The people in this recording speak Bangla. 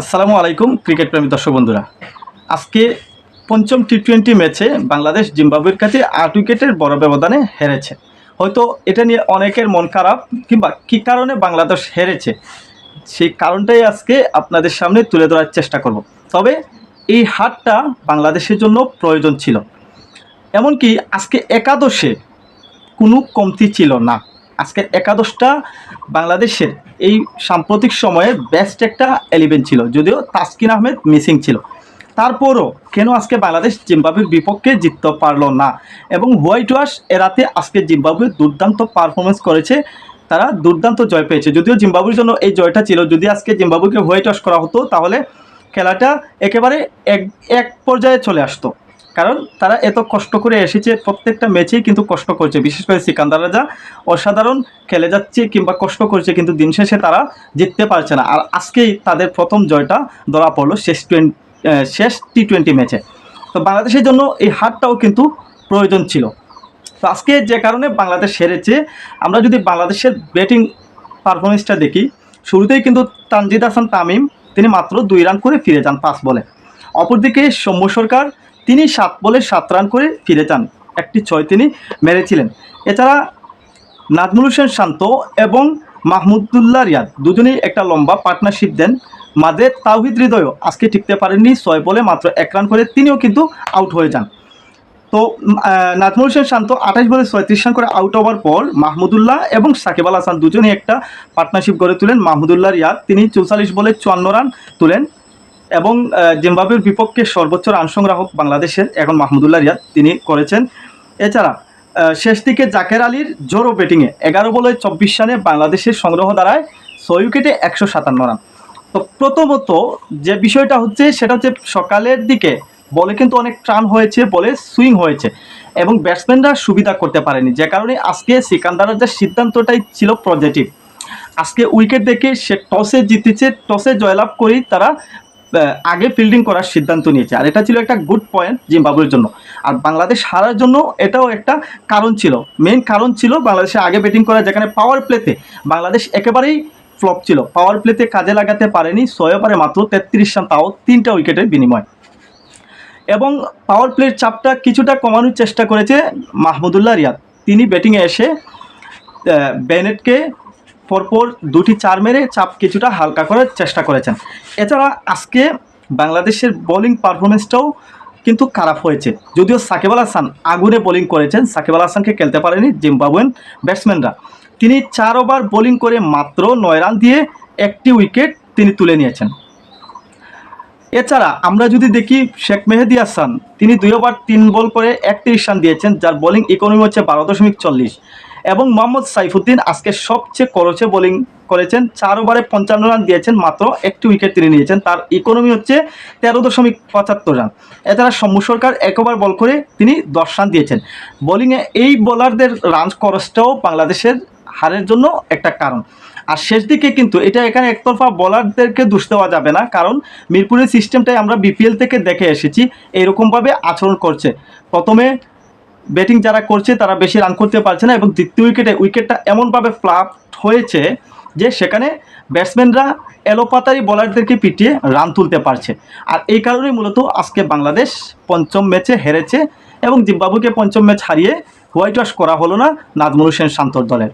আসসালামু আলাইকুম, ক্রিকেট প্রেমী দর্শক বন্ধুরা। আজকে পঞ্চম টি টোয়েন্টি ম্যাচে বাংলাদেশ জিম্বাবুয়ের কাছে আট উইকেটের বড় ব্যবধানে হেরেছে। হয়তো এটা নিয়ে অনেকের মন খারাপ, কিংবা কী কারণে বাংলাদেশ হেরেছে, সেই কারণটাই আজকে আপনাদের সামনে তুলে ধরার চেষ্টা করব। তবে এই হারটা বাংলাদেশের জন্য প্রয়োজন ছিল। এমনকি আজকে একাদশে কোনো কমতি ছিল না। আজকে একাদশটা বাংলাদেশের এই সাম্প্রতিক সময়ে বেস্ট একটা এলিভেন ছিল, যদিও তাসকিন আহমেদ মিসিং ছিল। তারপরও কেন আজকে বাংলাদেশ জিম্বাবুয়ের বিপক্ষে জিততে পারল না? এবং হোয়াইট ওয়াশ এরাতে আজকে জিম্বাবুয়ে দুর্দান্ত পারফরমেন্স করেছে, তারা দুর্দান্ত জয় পেয়েছে। যদিও জিম্বাবুয়ের জন্য এই জয়টা ছিল, যদি আজকে জিম্বাবুকে হোয়াইট ওয়াশ করা হতো, তাহলে খেলাটা একেবারে এক এক পর্যায়ে চলে আসতো। কারণ তারা এত কষ্ট করে এসেছে, প্রত্যেকটা ম্যাচেই কিন্তু কষ্ট করছে। বিশেষ করে সিকান্দার রাজা অসাধারণ খেলে যাচ্ছে কিংবা কষ্ট করছে, কিন্তু দিন শেষে তারা জিততে পারছে না। আর আজকেই তাদের প্রথম জয়টা ধরা পড়ল শেষ টোয়েন্টি শেষ টি টোয়েন্টি ম্যাচে। তো বাংলাদেশের জন্য এই হারটাও কিন্তু প্রয়োজন ছিল। তো আজকে যে কারণে বাংলাদেশ হেরেছে, আমরা যদি বাংলাদেশের ব্যাটিং পারফরমেন্সটা দেখি, শুরুতেই কিন্তু তানজিদ হাসান তামিম, তিনি মাত্র দুই রান করে ফিরে যান পাঁচ বলে। অপরদিকে সৌম্য সরকার তিনি সাত বলে সাত রান করে ফিরে যান, একটি ছয় তিনি মেরেছিলেন। এছাড়া নাজমুল হোসেন শান্ত এবং মাহমুদুল্লাহ রিয়াদ দুজনেই একটা লম্বা পার্টনারশিপ দেন। মাঝে তাওহিদ হৃদয়ও আজকে টিকতে পারেননি, ছয় বলে মাত্র এক রান করে তিনিও কিন্তু আউট হয়ে যান। তো নাজমুল হোসেন শান্ত আঠাশ বলে ছয়ত্রিশ রান করে আউট হওয়ার পর মাহমুদুল্লাহ এবং সাকিব আল হাসান দুজনেই একটা পার্টনারশিপ গড়ে তুলেন। মাহমুদুল্লাহ রিয়াদ তিনি চৌচল্লিশ বলে চুয়ান্ন রান তুলেন। এবং জিম্বাবুয়ের বিপক্ষে সর্বোচ্চ রান সংগ্রাহক বাংলাদেশের এখন মাহমুদুল্লাহ রিয়াদ। তিনি করেছেন। এছাড়া শেষ দিকে জাকের আলীর জোরো ব্যাটিংয়ে এগারো বলে চব্বিশ রানে বাংলাদেশের সংগ্রহ দাঁড়ায় ছয় উইকেটে একশো সাতান্ন রান। তো প্রথমত যে বিষয়টা হচ্ছে, সেটা হচ্ছে সকালের দিকে বলে কিন্তু অনেক টান হয়েছে, বলে সুইং হয়েছে এবং ব্যাটসম্যানরা সুবিধা করতে পারেনি। যে কারণে আজকে সিকান্দারের যে সিদ্ধান্তটাই ছিল পজিটিভ আজকে উইকেট দেখে সে টসে জিতেছে, টসে জয়লাভ করেই তারা আগে ফিল্ডিং করার সিদ্ধান্ত নিয়েছে। আর এটা ছিল একটা গুড পয়েন্ট জিম্বাবুয়ের জন্য। আর বাংলাদেশ হারার জন্য এটাও একটা কারণ ছিল। মেন কারণ ছিল বাংলাদেশে আগে ব্যাটিং করা যেখানে পাওয়ার প্লেতে বাংলাদেশ একেবারেই ফ্লপ ছিল। পাওয়ার প্লেতে কাজে লাগাতে পারেনি ছয় মাত্র তেত্রিশ রান তাও তিনটা উইকেটের বিনিময়। এবং পাওয়ার প্লের চাপটা কিছুটা কমানোর চেষ্টা করেছে মাহমুদুল্লাহ রিয়াদ। তিনি ব্যাটিংয়ে এসে আহ, বেনেটকে পরপর দুটি চার মেরে চাপ কিছুটা হালকা করার চেষ্টা করেছেন। এছাড়া আজকে বাংলাদেশের বোলিং পারফরমেন্সটাও কিন্তু খারাপ হয়েছে। যদিও সাকিব আল হাসান আগুনে বোলিং করেছেন, সাকিব আল হাসানকে খেলতে পারেনি জিম্বাবুয়েন ব্যাটসম্যানরা তিনি চার ওভার বোলিং করে মাত্র নয় রান দিয়ে একটি উইকেট তিনি তুলে নিয়েছেন। এছাড়া আমরা যদি দেখি শেখ মেহেদি হাসান, তিনি দুই ওভার তিন বল করে একত্রিশ রান দিয়েছেন, যার বোলিং ইকোনমি হচ্ছে বারো দশমিক চল্লিশ। এবং মোহাম্মদ সাইফুদ্দিন আজকে সবচেয়ে করছে বোলিং করেছেন। চার ওভারে পঞ্চান্ন রান দিয়েছেন, মাত্র একটি উইকেট তিনি নিয়েছেন। তার ইকোনমি হচ্ছে তেরো দশমিক পঁচাত্তর রান। এছাড়া সৌম্য সরকার এক ওভার বল করে তিনি দশ রান দিয়েছেন। বোলিংয়ে এই বোলারদের রান খরচটাও বাংলাদেশের হারের জন্য একটা কারণ। আর শেষ দিকে কিন্তু এটা এখানে একতরফা বলারদেরকে দোষ দেওয়া যাবে না, কারণ মিরপুরের সিস্টেমটাই আমরা বিপিএল থেকে দেখে এসেছি, এরকমভাবে আচরণ করছে। প্রথমে ব্যাটিং যারা করছে, তারা বেশি রান করতে পারছে না এবং দ্বিতীয় উইকেটে উইকেটটা এমনভাবে ফ্লাপ হয়েছে যে সেখানে ব্যাটসম্যানরা এলোপাতারি বলারদেরকে পিটিয়ে রান তুলতে পারছে। আর এই কারণেই মূলত আজকে বাংলাদেশ পঞ্চম ম্যাচে হেরেছে এবং জিম্বাবুকে পঞ্চম ম্যাচ হারিয়ে হোয়াইট ওয়াশ করা হলো না নাজমুল হোসেন শান্তর দলের।